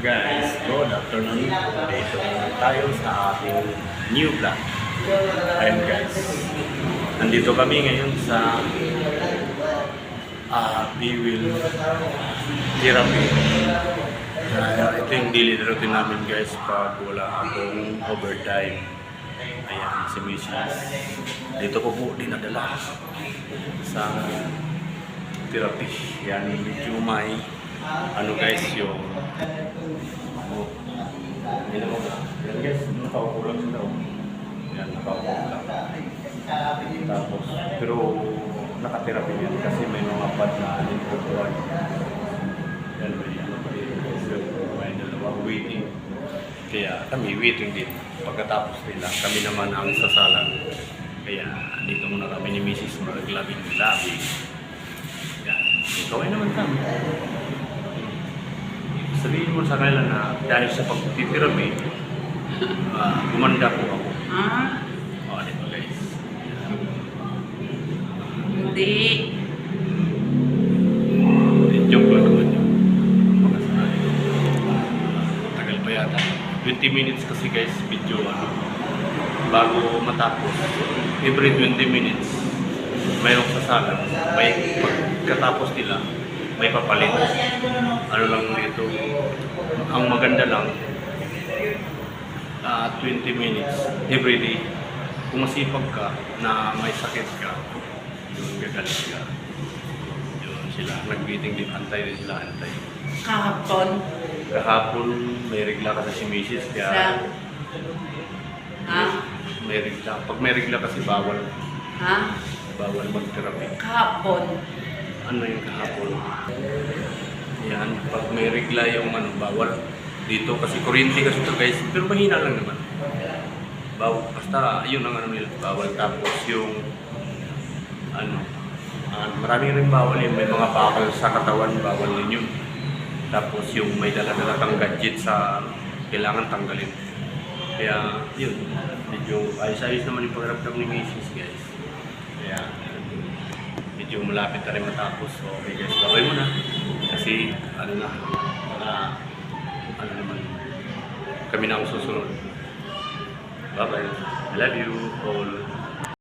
guys, good afternoon. Dito naman tayo sa ating new vlog. Ayun guys, nandito kami ngayon sa uh, Biwil Therapy. Uh, ito yung daily routine namin guys pag wala akong overtime. Ayan, si Mrs. Dito ko po dinadala sa therapy. Yan, medyo may ano guys yung oh, yan mo yan guys, nakaupo lang sila. Yan, nakaupo lang. Tapos, pero nakatherapy yan kasi may mga pad na nilikutuan. Yan, may ano pa. So, may dalawang waiting. Kaya kami waiting din. Pagkatapos nila, kami naman ang sasalang. Kaya dito muna kami ni Mrs. maglabing-labing. Yan. Ikaw ay naman kami. Sabihin mo sa kanila na dahil sa pagtitirapi, uh, gumanda po ako. Ah, O, dito guys. hindi. Hindi, Joke lang naman yun. Tagal pa yata. 20 minutes kasi guys, video ano. Bago matapos, every 20 minutes, mayroong sasalang. May pagkatapos nila, may papalit. Ano lang dito, ang maganda lang, ah 20 minutes every day. Kung masipag ka na may sakit ka, yun gagaling ka. Yun sila, nag-meeting din, antay din sila, antay. Kahapon. Kahapon, may regla kasi si Mrs. Sa... Kaya Ha? may regla. Pag may regla kasi bawal, Ha? bawal mag-therapy. Kahapon. Ano yung kahapon? Yan, pag may regla yung ano, bawal. Dito kasi kuryente kasi ito guys, pero mahina lang naman. Bawal, basta yun ang ano nila, bawal. Tapos yung ano, ah, marami rin bawal yung may mga bakal sa katawan, bawal din yun. Tapos yung may dala-dala gadget sa kailangan tanggalin. Kaya yun, medyo ayos-ayos naman yung pagramdam ni Mrs. guys. Kaya medyo malapit na rin matapos. So, okay guys, gawin mo na. Kasi, ano na, na ano naman, kami na ang susunod. Bye-bye. I love you all.